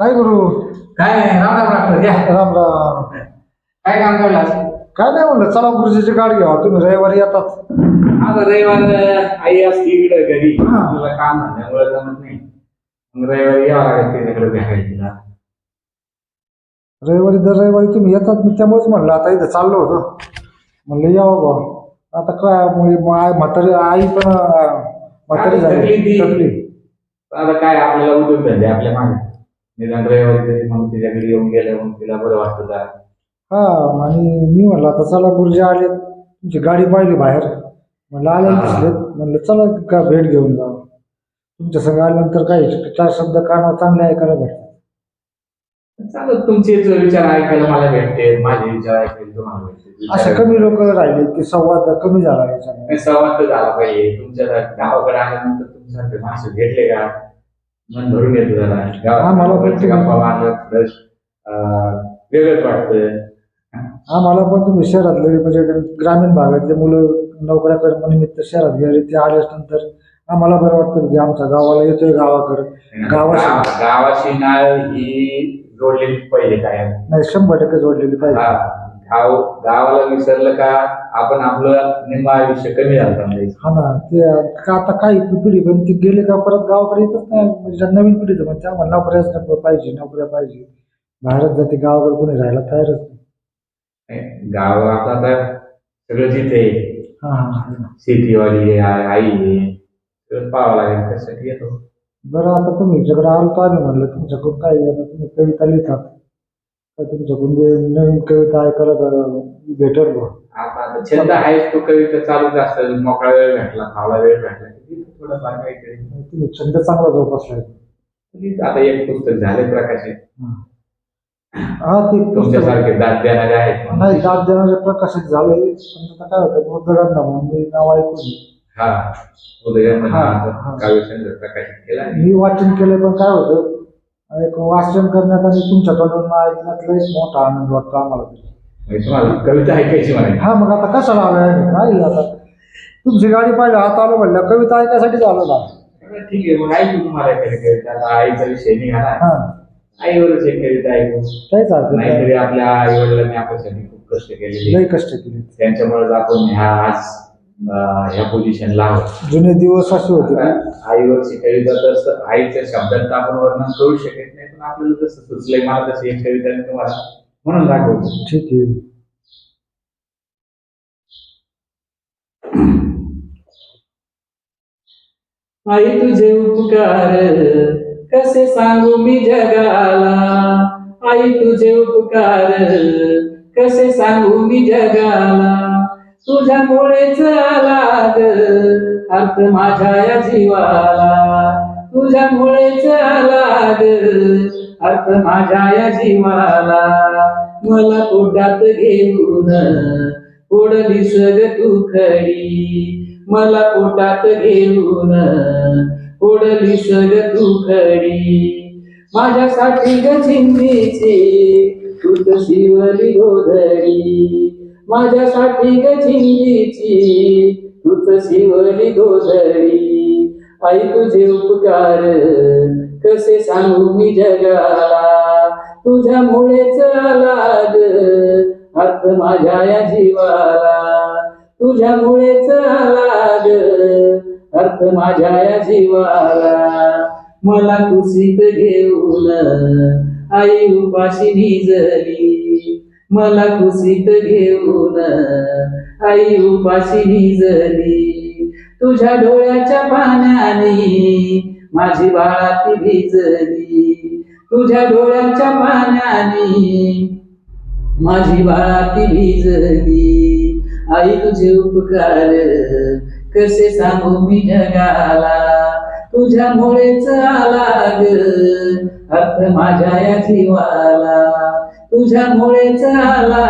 काय करू काय राम राम राम या. राम राम. काय काम करला काय नाही म्हणलं चला गुरुजीची गाडी घ्या तुम्ही रविवारी येतात. आज रविवार आई असते इकडे घरी. हा. तुला काम धंद्यामुळे जमत नाही. मग रविवारी यावं लागेल तिच्याकडे भेटायला. तिला रविवारी दर रविवारी तुम्ही येतात मी त्यामुळेच म्हणलं आता इथं चाललो होतो. म्हणलं यावं बा आता काय म्हणजे मग आई म्हातारी आई पण अं, म्हातारी झाली. थकली ती. थकली. आता काय आपल्याला उद्योग धंदे आपल्या मागे. निदान रविवारी तरी मग तिच्याकडे येऊन गेलं मग तिला बरं वाटतं जरा हा आणि मी म्हणलं आता चला गुरुजी आले तुमची गाडी पाहिली बाहेर. म्हणलं आले. दिसलेत. म्हणलं चला का भेट घेऊन जाऊ? तुमच्या संग आल्यानंतर काय चार शब्द कानावर चांगले ऐकायला भेटतात. चालत तुमचेच विचार ऐकायला मला भेटते माझे विचार ऐकायला तुम्हाला भेटते. असे कमी लोक राहिले की संवाद कमी झाला याच्यामध्ये. नाही, संवाद तर झाला पाहिजे. तुमच्या गावाकडे आल्यानंतर तुमच्यासारखे माणसं भेटले का? मन भरून येतं जरा हा, मला पण गावाकडचे तुम्ही- गप्पा फ्रेश वेगळंच वाटतं आम्हाला पण तुम्ही शहरातले म्हणजे ग्रामीण भागातले मुलं नोकऱ्या निमित्त शहरात गेले ते आल्यानंतर आम्हाला बरं वाटतं की आमच्या गावाला येतोय गावाकडे. गावाशी गाव- गावाशी नाळ ही जोडलेली पाहिजे काय नाही शंभर टक्के जोडलेली पाहिजे. हा. गाव गावाला विसरलं का आपण आपलं निम्म आयुष्य कमी झालं हा ना ते का आता काही पिढी पण ते गेले का परत गावाकडे येतच नाही. म्हणजे नवीन पिढी पण त्या म्हणून नोकऱ्याच नको पाहिजे नोकऱ्या पाहिजे. बाहेरच जाते गावाकडे कोणी राहायला तयारच नाही. गाव आता सगळं जिथे. शेतीवाली आहे आई आहे. सगळं पाहावं लागेल त्यासाठी येतो. बरं आता तुम्ही इकडे आलो आम्ही म्हणलं तुमच्याकडून काय तुम्ही कविता लिहितात. तुमच्याकडून जे नवीन कविता ऐकायला बरं भेटेल बा आता छंद आहेच तो कविता चालूच असेल मोकळा वेळ भेटला खावला वेळ भेटला की लिहितो थोडंफार काहीतरी. तुम्ही छंद चांगला जोपासलाय. आता एक पुस्तक झाले प्रकाशित. हा. ते पुस्तक तुमच्यासारखे दाद देणारे आहेत नाही दाद देणारे प्रकाशित झाले. आता काय होतं मुद्दांना म्हणून मी नाव ऐकून हा उदयन हा, हा. काव्यसंग्रह प्रकाशित केला. मी वाचन केलं पण काय होतं एक वाचन करण्यात आणि तुमच्याकडून ऐकण्यातला एक मोठा आनंद वाटतो आम्हाला. म्हणजे तुम्हाला कविता ऐकायची म्हणायची हा मग आता कशाला आलोय आम्ही काय आता? तुमची गाडी पाहिलं हात आलो म्हणलं कविता ऐकण्यासाठी आलो ना ठीक आहे मग ऐकू तुम्हाला एखादी कविता. आता आईचा विषय निघाला. हा. आईवरच एक कविता ऐकू. नाही. नाहीतरी आपल्या आई वडिलांनी आपल्यासाठी खूप कष्ट केलेले. लय कष्ट केले त्यांच्यामुळे आपण ह्या आज ह्या पोझिशनला आहोत जुने दिवस असे होते. की आईवरची कविता तसं आईच्या शब्दात आपण वर्णन करू शकत नाही पण आपल्याला जसं सुचलंय मला तशी एक कविता तुम्हाला म्हणून दाखवतो. ठीक आहे. आई तुझे उपकार कसे सांगू मी जगाला? आई तुझे उपकार कसे सांगू मी जगाला? तुझ्यामुळेच आला ग अर्थ माझ्या या जीवाला. तुझ्यामुळेच आला ग अर्थ माझ्या या जीवाला. मला पोटात घेऊन ओढली सग तू खडी मला पोटात घेऊन ओढली सग तू खडी माझ्यासाठी ग चिंधीची तूच शिवली गोधडी. माझ्यासाठी ग तूच शिवली गोधडी. आई तुझे उपकार कसे सांगू मी जगाला? तुझ्यामुळेच आला अर्थ माझ्या या जीवाला. तुझ्यामुळेच आला अर्थ माझ्या या जीवाला. मला कुशीत घेऊन आई उपाशी निजली. मला कुशीत घेऊन. आई उपाशी निजली तुझ्या डोळ्याच्या पाण्याने माझी बाळा ती भिजली. तुझ्या डोळ्याच्या पाण्याने माझी बाळा ती भिजली. आई तुझे उपकार कसे सांगू मी जगाला? तुझ्यामुळेच आला ग अर्थ माझ्या या जीवाला. तुझ्यामुळे झाला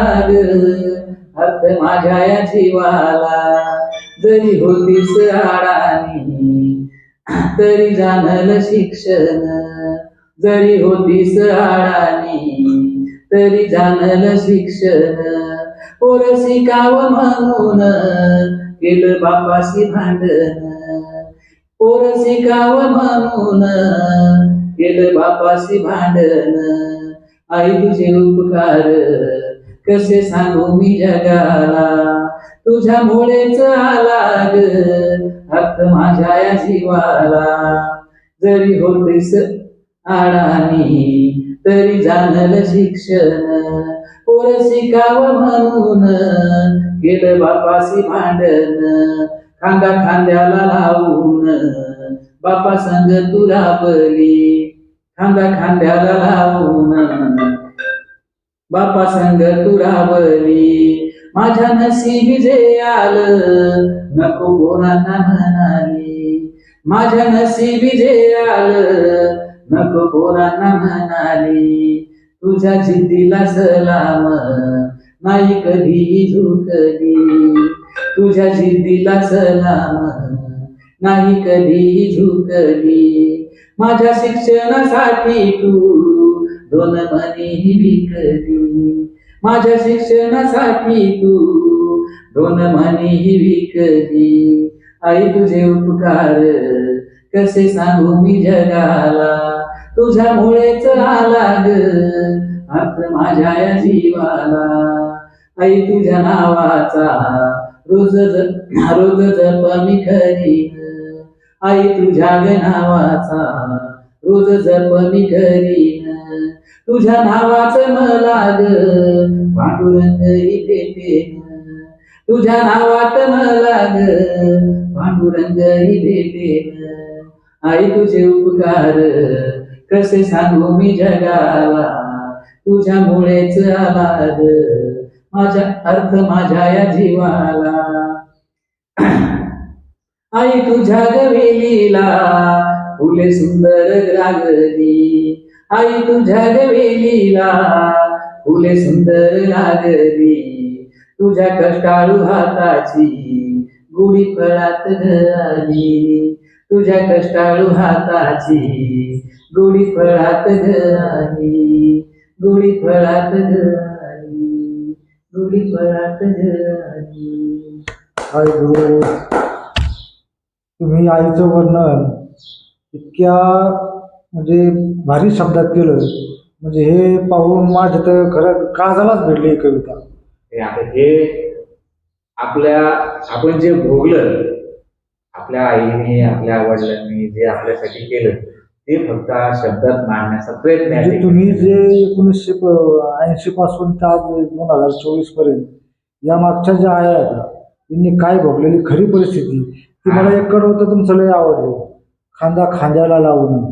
अर्थ माझ्या या जीवाला. जरी होतीस आडानी तरी जाणल शिक्षण. जरी होतीस आडानी तरी जाणल शिक्षण. पोर शिकावं म्हणून केलं बापाशी भांडण. पोर शिकावं म्हणून केलं बापाशी भांडण. आई तुझे उपकार कसे सांगू मी जगाला? तुझ्यामुळेच आला ग हक्क माझ्या या जीवाला. जरी होतेस आडानी तरी जाणलं शिक्षण. पोर शिकावं म्हणून केलं बापाशी भांडण. खांदा खांद्याला लावून बापा संग तू बली खांदा खांद्याला लावून बापा संग तुरावली माझ्या नसीबी जे आलं नको कोणाला म्हणाली. माझ्या नसीबी जे आलं नको कोणाला म्हणाली. तुझ्या जिद्दीला सलाम नाही कधी झुकली. तुझ्या जिद्दीला सलाम नाही कधी झुकली. माझ्या शिक्षणासाठी तू दोन मनी विकली माझ्या शिक्षणासाठी तू दोन मनी विकली आई तुझे उपकार कसे सांगू मी जगाला? तुझ्यामुळेच आला ग अर्थ माझ्या या जीवाला. आई तुझ्या नावाचा रोज रोज जप मी करीन. आई तुझ्या नावाचा रोज जप मी करीन. तुझ्या नावाचं मला ग पांडुरंग भेटेन तुझ्या नावात मला ग पांडुरंग भेटेन आई तुझे उपकार कसे सांगू मी जगाला? तुझ्यामुळेच आला ग माझ्या अर्थ माझ्या या जीवाला. आई तुझ्या गवेलीला फुले सुंदर लागली. आई तुझ्या गवेलीला फुले सुंदर लागली. तुझ्या कष्टाळू हाताची गुढी फळात घाली. तुझ्या कष्टाळू हाताची गुढी फळात घाली. गुढी फळात घाली. गुढी फळात घाली. काय गुरु तुम्ही आईचं वर्णन इतक्या म्हणजे भारी शब्दात केलं. म्हणजे हे पाहून माझ्या तर खरं काळजालाच भेटली ही कविता. हे आता हे आपल्या आपण जे भोगलं आपल्या आईने आपल्या वडिलांनी जे आपल्यासाठी केलं ते फक्त शब्दात मांडण्याचा प्रयत्न आहे. म्हणजे तुम्ही जे एकोणीसशे ऐंशी पासून ते आज दोन हजार चोवीसपर्यंत या मागच्या ज्या आया आहेत त्यांनी काय भोगलेली खरी परिस्थिती ती मला एक होतं तुमचं लय आवडलं. खांदा खांद्याला लावून.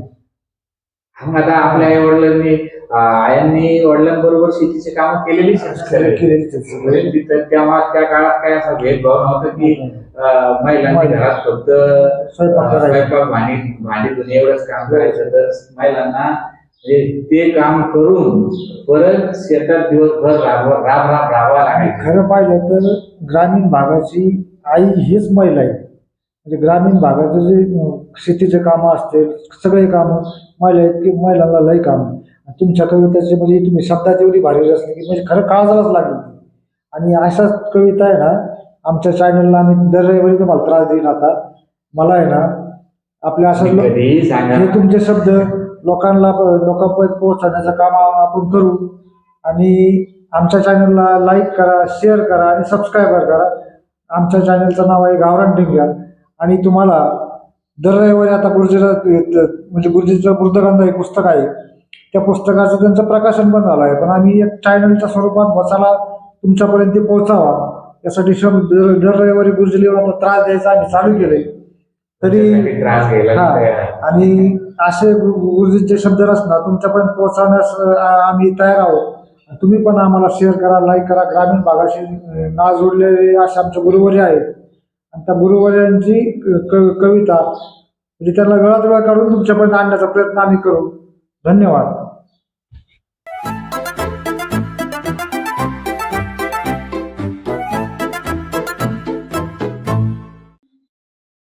आता आपल्या आई वडिलांनी आयांनी वडिलांबरोबर शेतीचे काम केलेलीच तिथं तेव्हा त्या काळात काय असा भेदभाव नव्हता की महिलांनी घरात फक्त स्वयंपाक भांडी भांडी धुणे एवढंच काम करायचं. तर महिलांना ते काम करून परत शेतात दिवसभर राब राब राब राहावा लागायचं. खरं पाहिलं तर ग्रामीण भागाची आई हीच महिला आहे. म्हणजे ग्रामीण भागाचं जे शेतीचे कामं असतील सगळे कामं महिला आहेत की महिलांना लय काम. तुमच्या कविताचे म्हणजे तुम्ही शब्दात एवढी भारी असली की म्हणजे खरं काळजालाच लागली आणि अशाच कविता आहे ना आमच्या चॅनलला आम्ही दर रविवारी तुम्हाला त्रास देईन आता. मला आहे ना आपल्या असं हे तुमचे शब्द लोकांना लोकांपर्यंत पोहोचवण्याचं काम आपण करू. आणि आमच्या चॅनलला लाईक करा शेअर करा आणि सबस्क्राईबर करा. आमच्या चॅनलचं नाव आहे गावरान टिंग्या आणि तुम्हाला दर रविवारी आता गुरुजीला म्हणजे गुरुजीचं बुद्धगंधा हे पुस्तक आहे. त्या पुस्तकाचं त्यांचं प्रकाशन पण झालं आहे. पण आम्ही एक चॅनलच्या स्वरूपात बसायला तुमच्यापर्यंत ते पोहोचावा. यासाठी शं दर रविवारी गुरुजीला एवढा त्रास द्यायचा आम्ही चालू केले तरी तुमच्यासाठी त्रास घ्यायला मी हा. आणि असे गुरुजींचे शब्द रचना तुमच्यापर्यंत पोहोचवण्यास आम्ही तयार आहोत. तुम्ही पण आम्हाला शेअर करा लाईक करा. ग्रामीण भागाशी ना जोडलेले असे आमचे गुरुवारी आहेत. आता त्या गुरुवार्यांची क- कविता म्हणजे त्यांना वेळात वेळ काढून तुमच्यापर्यंत आणण्याचा प्रयत्न आम्ही करू. धन्यवाद.